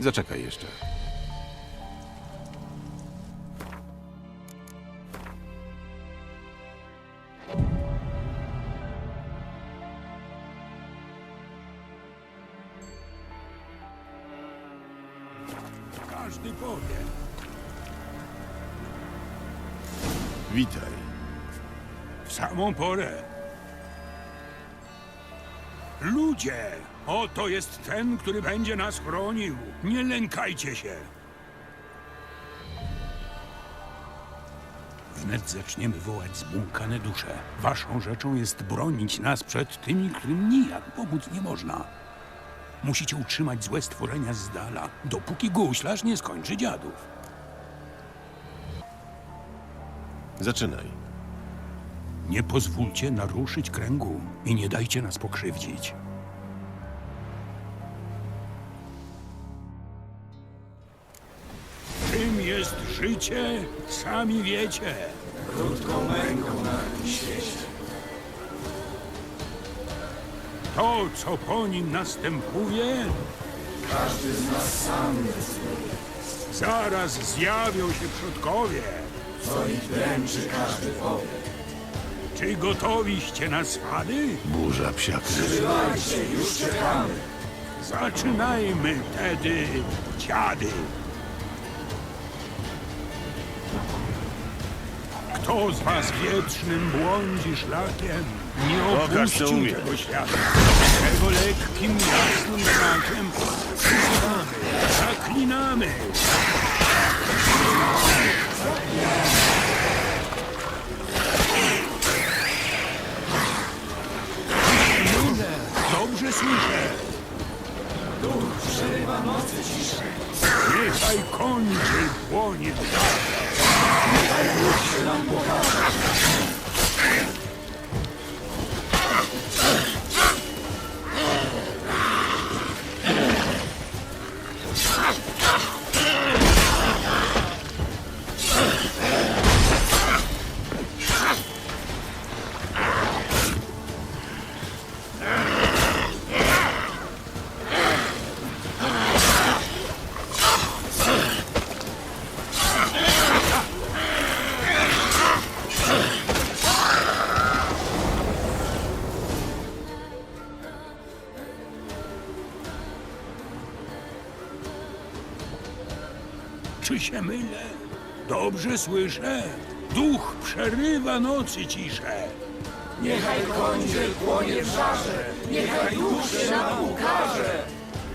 Zaczekaj jeszcze. Każdy powie. Witaj. W samą porę. Ludzie, oto jest ten, który będzie nas chronił. Nie lękajcie się. Wnet zaczniemy wołać zbłąkane dusze. Waszą rzeczą jest bronić nas przed tymi, którym nijak pomóc nie można. Musicie utrzymać złe stworzenia z dala, dopóki guślarz nie skończy dziadów. Zaczynaj. Nie pozwólcie naruszyć kręgu i nie dajcie nas pokrzywdzić. Jest życie, sami wiecie. Krótką męką na tym świecie. To, co po nim następuje, każdy z nas sam Zaraz zjawią się przodkowie. Czy gotowiście na swady? Burza psiakry. Zaczynajmy tedy, dziady. Kto z was wietrznym błądzi szlakiem, nie Pokaż, co opuścił umiesz. tego świata. Tego lekkim, jasnym znakiem przyzywamy, zaklinamy. Dobrze słyszę. Niechaj kądziel płonie w żarze. Czy się mylę? Dobrze słyszę. Duch przerywa nocy ciszę.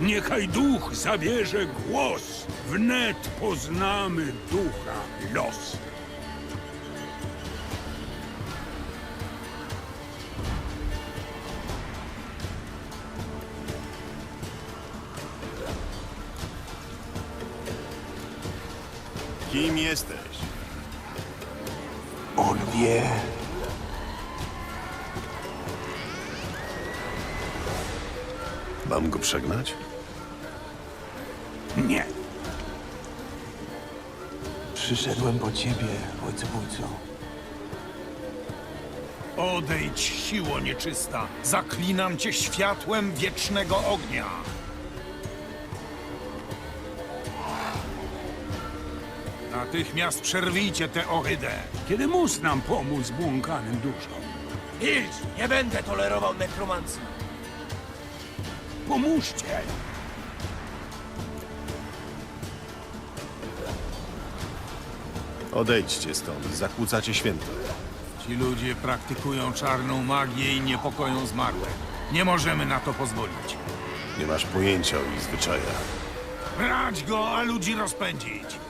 Niechaj duch zabierze głos. Wnet poznamy ducha los. Kim jesteś? On wie. Mam go przegnać? Nie. Przyszedłem po ciebie, ojcobójco. Odejdź, siło nieczysta! Zaklinam cię światłem wiecznego ognia! Natychmiast przerwijcie tę ohydę! Kiedy mus nam pomóc błąkanym duszom? Milcz! Nie będę tolerował nekromancji. Pomóżcie. Odejdźcie stąd, zakłócacie święto. Ci ludzie praktykują czarną magię i niepokoją zmarłych. Nie możemy na to pozwolić. Nie masz pojęcia o ich zwyczajach. Brać go, a ludzi rozpędzić!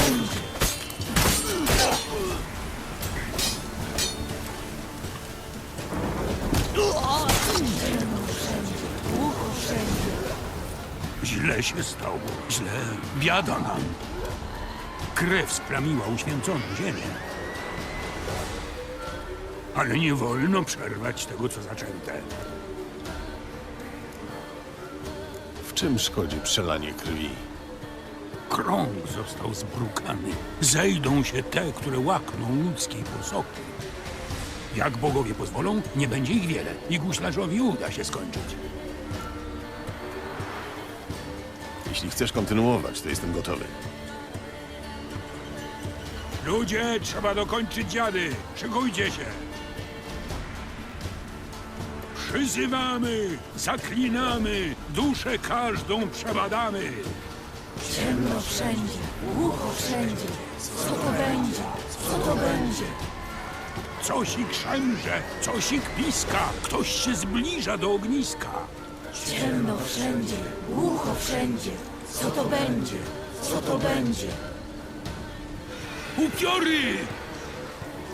Źle się stało. Źle. Biada nam. Krew splamiła uświęconą ziemię. Ale nie wolno przerwać tego, co zaczęte. W czym szkodzi przelanie krwi? Krąg został zbrukany. Zejdą się te, które łakną ludzkiej posoki. Jak bogowie pozwolą, nie będzie ich wiele i guślarzowi uda się skończyć. Jeśli chcesz kontynuować, to jestem gotowy. Ludzie, trzeba dokończyć dziady. Szykujcie się. Przyzywamy, zaklinamy, duszę każdą przebadamy. Ciemno wszędzie, głucho wszędzie. Co to będzie? Co to będzie? Coś ich szemrze, coś ich piska, ktoś się zbliża do ogniska. Ciemno wszędzie, głucho wszędzie. Co to będzie? Co to będzie? Upiory!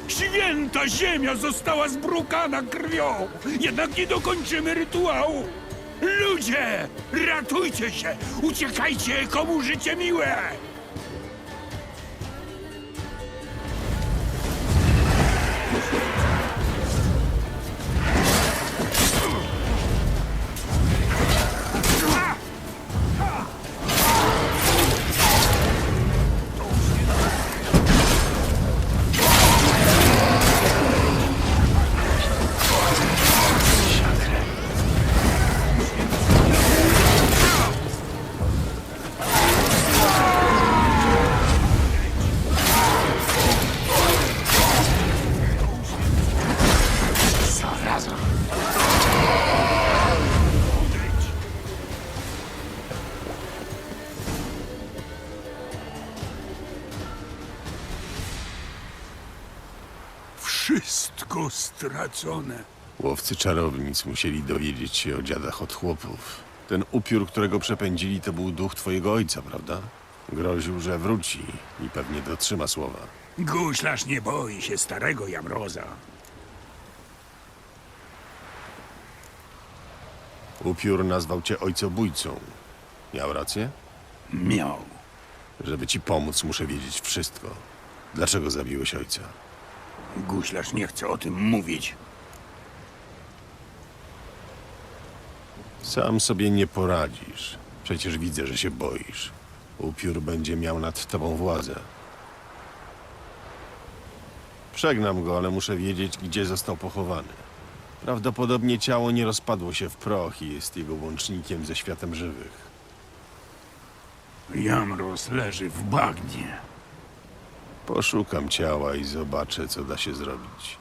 Święta ziemia została zbrukana krwią, jednak nie dokończymy rytuału. Ludzie, ratujcie się, uciekajcie, komu życie miłe! Wszystko stracone. Łowcy czarownic musieli dowiedzieć się o dziadach od chłopów. Ten upiór, którego przepędzili, to był duch twojego ojca, prawda? Groził, że wróci i pewnie dotrzyma słowa. Guślarz nie boi się starego Jamroza. Upiór nazwał cię ojcobójcą. Miał rację? Miał. Żeby ci pomóc, muszę wiedzieć wszystko. Dlaczego zabiłeś ojca? Guślarz nie chce o tym mówić. Sam sobie nie poradzisz. Przecież widzę, że się boisz. Upiór będzie miał nad tobą władzę. Przegnam go, ale muszę wiedzieć, gdzie został pochowany. Prawdopodobnie ciało nie rozpadło się w proch i jest jego łącznikiem ze światem żywych. Jamroz leży w bagnie. Poszukam ciała i zobaczę, co da się zrobić.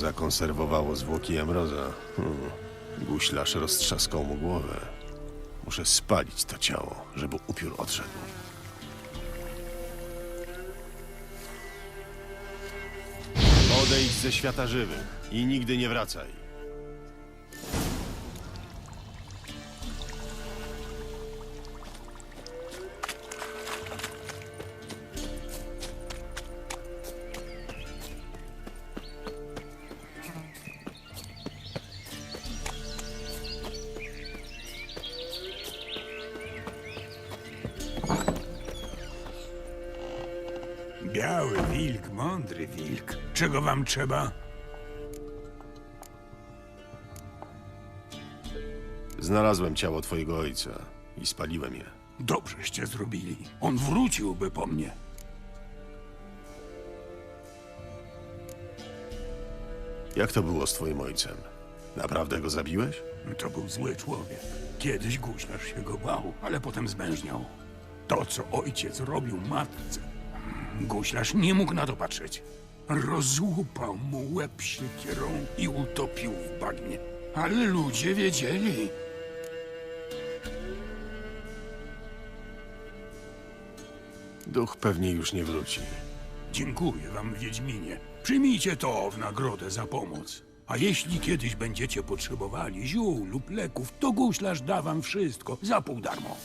Zakonserwowało zwłoki Jamroza. Hmm. Guślarz roztrzaskał mu głowę. Muszę spalić to ciało, żeby upiór odszedł. Odejdź ze świata żywych i nigdy nie wracaj. Mądry wilk. Czego wam trzeba? Znalazłem ciało twojego ojca i spaliłem je. Dobrzeście zrobili. On wróciłby po mnie. Jak to było z twoim ojcem? Naprawdę go zabiłeś? To był zły człowiek. Kiedyś guślarz się go bał, ale potem zmężniał. To, co ojciec robił matce, guślarz nie mógł na to patrzeć. Rozłupał mu łeb siekierą i utopił w bagnie. Ale ludzie wiedzieli. Duch pewnie już nie wróci. Dziękuję wam, Wiedźminie. Przyjmijcie to w nagrodę za pomoc. A jeśli kiedyś będziecie potrzebowali ziół lub leków, to guślarz da wam wszystko za pół darmo.